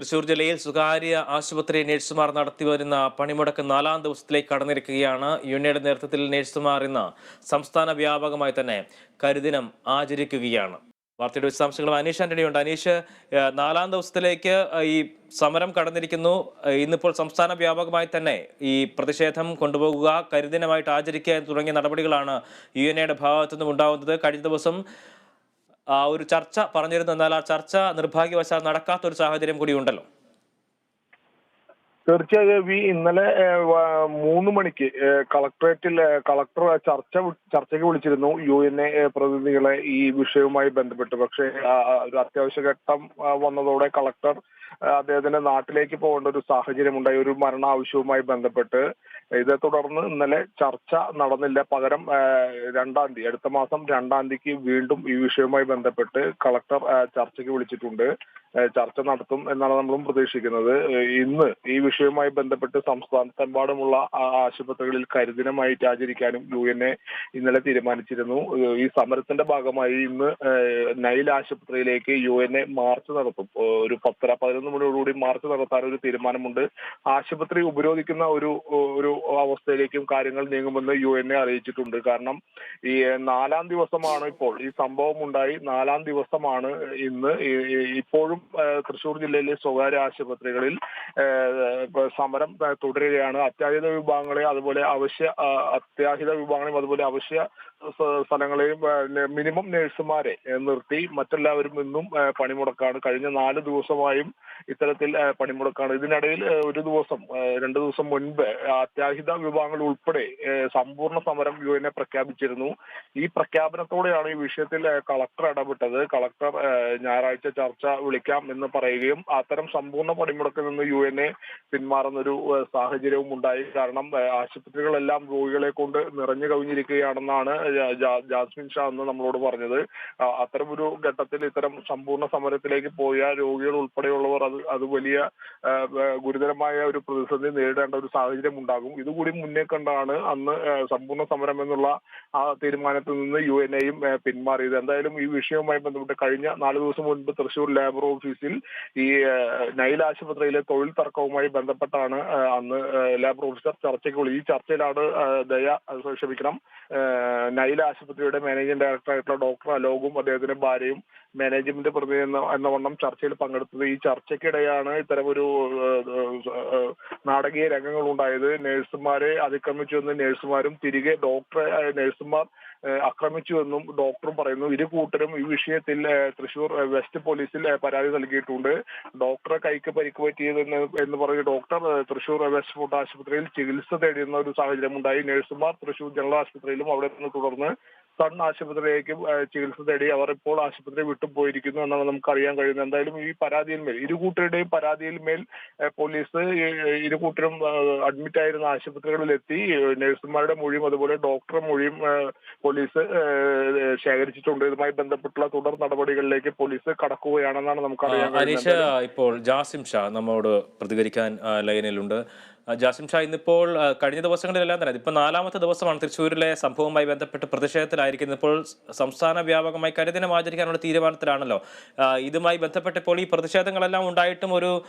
തൃശൂർ ജില്ലയിൽ സ്വകാര്യ ആശുപത്രി നഴ്സുമാർ നടത്തിവരുന്ന പണിമുടക്ക് നാലാം ദിവസത്തിലേക്ക് കടന്നിരിക്കുകയാണ്. യൂണിയയുടെ നേതൃത്വത്തിൽ നഴ്സുമാർ ഇന്ന് സംസ്ഥാന വ്യാപകമായി തന്നെ കരിദിനം ആചരിക്കുകയാണ്. വാർത്തയുടെ വിശദാംശങ്ങളും അനീഷ് ആന്റണി ഉണ്ട്. അനീഷ് നാലാം ദിവസത്തിലേക്ക് ഈ സമരം കടന്നിരിക്കുന്നു. ഇന്നിപ്പോൾ സംസ്ഥാന വ്യാപകമായി തന്നെ ഈ പ്രതിഷേധം കൊണ്ടുപോകുക കരിദിനമായിട്ട് ആചരിക്കുക തുടങ്ങിയ നടപടികളാണ് യു എൻ എയുടെ ഭാഗത്തു നിന്നും ഉണ്ടാകുന്നത്. കഴിഞ്ഞ ദിവസം ഒരു ചർച്ച പറഞ്ഞിരുന്നു. എന്നാൽ ആ ചർച്ച നിർഭാഗ്യവശാൽ നടക്കാത്ത ഒരു സാഹചര്യം കൂടി ഉണ്ടല്ലോ തീർച്ചയായും വി ഇന്നലെ മൂന്ന് മണിക്ക് കളക്ടറേറ്റിൽ കളക്ടർ ചർച്ച ചർച്ചയ്ക്ക് വിളിച്ചിരുന്നു യു എൻ എ പ്രതിനിധികളെ ഈ വിഷയവുമായി ബന്ധപ്പെട്ട്. പക്ഷേ ഒരു അത്യാവശ്യ ഘട്ടം വന്നതോടെ കളക്ടർ അദ്ദേഹത്തിന്റെ നാട്ടിലേക്ക് പോകേണ്ട ഒരു സാഹചര്യം ഉണ്ടായി ഒരു മരണ ആവശ്യവുമായി ബന്ധപ്പെട്ട്. ഇതേ തുടർന്ന് ഇന്നലെ ചർച്ച നടന്നില്ല. പകരം രണ്ടാം തീയതി അടുത്ത മാസം രണ്ടാം തീയതിക്ക് വീണ്ടും ഈ വിഷയവുമായി ബന്ധപ്പെട്ട് കളക്ടർ ചർച്ചയ്ക്ക് വിളിച്ചിട്ടുണ്ട്. ചർച്ച നടത്തും എന്നാണ് നമ്മളും പ്രതീക്ഷിക്കുന്നത്. ഇന്ന് ഈ വിഷയവുമായി ബന്ധപ്പെട്ട് സംസ്ഥാനത്തെമ്പാടുമുള്ള ആശുപത്രികളിൽ കരിദിനമായിട്ട് ആചരിക്കാനും യു എൻ എ ഇന്നലെ തീരുമാനിച്ചിരുന്നു. ഈ സമരത്തിന്റെ ഭാഗമായി ഇന്ന് നൈൽ ആശുപത്രിയിലേക്ക് യു എൻ എ മാർച്ച് നടത്തും. ഒരു പത്തര പതിനൊന്ന് മണിയോടുകൂടി മാർച്ച് നടത്താൻ ഒരു തീരുമാനമുണ്ട്. ആശുപത്രി ഉപരോധിക്കുന്ന ഒരു ഒരു അവസ്ഥയിലേക്കും കാര്യങ്ങൾ നീങ്ങുമെന്ന് യു എൻ എ അറിയിച്ചിട്ടുണ്ട്. കാരണം ഈ നാലാം ദിവസമാണ് ഇപ്പോൾ. ഈ സംഭവം ഉണ്ടായി നാലാം ദിവസമാണ് ഇന്ന് ഇപ്പോഴും തൃശൂർ ജില്ലയിലെ സ്വകാര്യ ആശുപത്രികളിൽ സമരം തുടരുകയാണ്. അത്യാഹിത വിഭാഗങ്ങളെ അതുപോലെ അവശ്യ അത്യാഹിത വിഭാഗങ്ങളെയും അതുപോലെ അവശ്യ സ്ഥ- സ്ഥലങ്ങളെയും മിനിമം നഴ്സുമാരെ നിർത്തി മറ്റെല്ലാവരും ഇന്നും പണിമുടക്കാണ്. കഴിഞ്ഞ നാല് ദിവസമായും ഇത്തരത്തിൽ പണിമുടക്കാണ്. ഇതിനിടയിൽ ഒരു ദിവസം രണ്ടു ദിവസം മുൻപ് അത്യാഹിത വിഭാഗങ്ങൾ ഉൾപ്പെടെ സമ്പൂർണ സമരം യു എൻ എ പ്രഖ്യാപിച്ചിരുന്നു. ഈ പ്രഖ്യാപനത്തോടെയാണ് ഈ വിഷയത്തിൽ കളക്ടർ ഇടപെട്ടത്. കളക്ടർ ഞായറാഴ്ച ചർച്ച വിളിക്കാം എന്ന് പറയുകയും അത്തരം സമ്പൂർണ പണിമുടക്കിൽ നിന്ന് യു എൻ എ പിന്മാറുന്ന സാഹചര്യവും ഉണ്ടായി. കാരണം ആശുപത്രികളെല്ലാം രോഗികളെ കൊണ്ട് നിറഞ്ഞു കവിഞ്ഞിരിക്കുകയാണെന്നാണ് ജാസ്മിൻ ഷാ എന്ന് നമ്മളോട് പറഞ്ഞത്. അത്തരമൊരു ഘട്ടത്തിൽ ഇത്തരം സമ്പൂർണ സമരത്തിലേക്ക് പോയ രോഗികൾ ഉൾപ്പെടെയുള്ളവർ അത് അത് വലിയ ഗുരുതരമായ ഒരു പ്രതിസന്ധി നേരിടേണ്ട ഒരു സാഹചര്യം ഉണ്ടാകും. ഇതുകൂടി മുന്നേ കണ്ടാണ് അന്ന് സമ്പൂർണ സമരം എന്നുള്ള ആ തീരുമാനത്തിൽ നിന്ന് യു എൻ എയും പിന്മാറിയത്. എന്തായാലും ഈ വിഷയവുമായി ബന്ധപ്പെട്ട് കഴിഞ്ഞ നാല് ദിവസം മുൻപ് തൃശൂർ ലേബർ ഓഫീസിൽ ഈ നൈൽ ആശുപത്രിയിലെ തൊഴിൽ തർക്കവുമായി ബന്ധപ്പെട്ടാണ് അന്ന് ലേബർ ഓഫീസർ ചർച്ചയ്ക്ക് ഈ ചർച്ചയിലാണ് ദയ ക്ഷമിക്കണം. നൈൽ ആശുപത്രിയുടെ മാനേജിംഗ് ഡയറക്ടറായിട്ടുള്ള ഡോക്ടർ അലോകും അദ്ദേഹത്തിന്റെ ഭാര്യയും മാനേജ്മെന്റ് പ്രതിനിധി എന്ന വണ്ണം ചർച്ചയിൽ പങ്കെടുത്തത് ഈ ചർച്ചയ്ക്കിടെയാണ് ഇത്തരമൊരു നാടകീയ രംഗങ്ങൾ ഉണ്ടായത് നഴ്സുമാരെ അതിക്രമിച്ചു എന്ന് നഴ്സുമാരും തിരികെ ഡോക്ടറെ ആക്രമിച്ചു എന്നും ഡോക്ടറും പറയുന്നു. ഇരു കൂട്ടരും ഈ വിഷയത്തിൽ തൃശൂർ വെസ്റ്റ് പോലീസിൽ പരാതി നൽകിയിട്ടുണ്ട്. ഡോക്ടറെ കൈക്ക് പരിക്ക് പറ്റിയതെന്ന് എന്ന് പറഞ്ഞ് ഡോക്ടർ തൃശൂർ വെസ്റ്റ് ഫോർട്ട് ആശുപത്രിയിൽ ചികിത്സ തേടിയിരുന്ന ഒരു സാഹചര്യം ഉണ്ടായി നഴ്സുമാർ തൃശൂർ ജനറൽ ആശുപത്രിയിലും അവിടെ നിന്ന് തുടർന്ന് സൺ ആശുപത്രിയിലേക്കും ചികിത്സ തേടി അവർ ഇപ്പോൾ ആശുപത്രി വിട്ടു പോയിരിക്കുന്നു എന്നാണ് നമുക്ക് അറിയാൻ കഴിയുന്നത്. എന്തായാലും ഈ പരാതിയിന്മേൽ ഇരു കൂട്ടരുടെയും പരാതിയിന്മേൽ മേൽ പോലീസ് ഇരുകൂട്ടരും ഇരു കൂട്ടരും അഡ്മിറ്റ് ആയിരുന്ന ആശുപത്രികളിലെത്തി. എത്തി നഴ്സുമാരുടെ മൊഴിയും അതുപോലെ ഡോക്ടറുടെ മൊഴിയും പോലീസ് ശേഖരിച്ചിട്ടുണ്ട്. ഇതുമായി ബന്ധപ്പെട്ടുള്ള തുടർ നടപടികളിലേക്ക് പോലീസ് കടക്കുകയാണെന്നാണ് നമുക്ക് അറിയാൻ ഇപ്പോൾ ജാസിം ഷാ നമ്മോട് പ്രതികരിക്കാൻ ലൈനിലുണ്ട്. ജാസിം ഷാ ഇന്നിപ്പോൾ കഴിഞ്ഞ ദിവസങ്ങളിലെല്ലാം തന്നെ ഇപ്പോൾ നാലാമത്തെ ദിവസമാണ് തൃശ്ശൂരിലെ സംഭവവുമായി ബന്ധപ്പെട്ട് പ്രതിഷേധത്തിലായിരിക്കുന്നത്. ഇപ്പോൾ സംസ്ഥാന വ്യാപകമായി കരിദിനം ആചരിക്കാനുള്ള തീരുമാനത്തിലാണല്ലോ. ഇതുമായി ബന്ധപ്പെട്ട് ഇപ്പോൾ ഈ പ്രതിഷേധങ്ങളെല്ലാം ഉണ്ടായിട്ടും ഒരു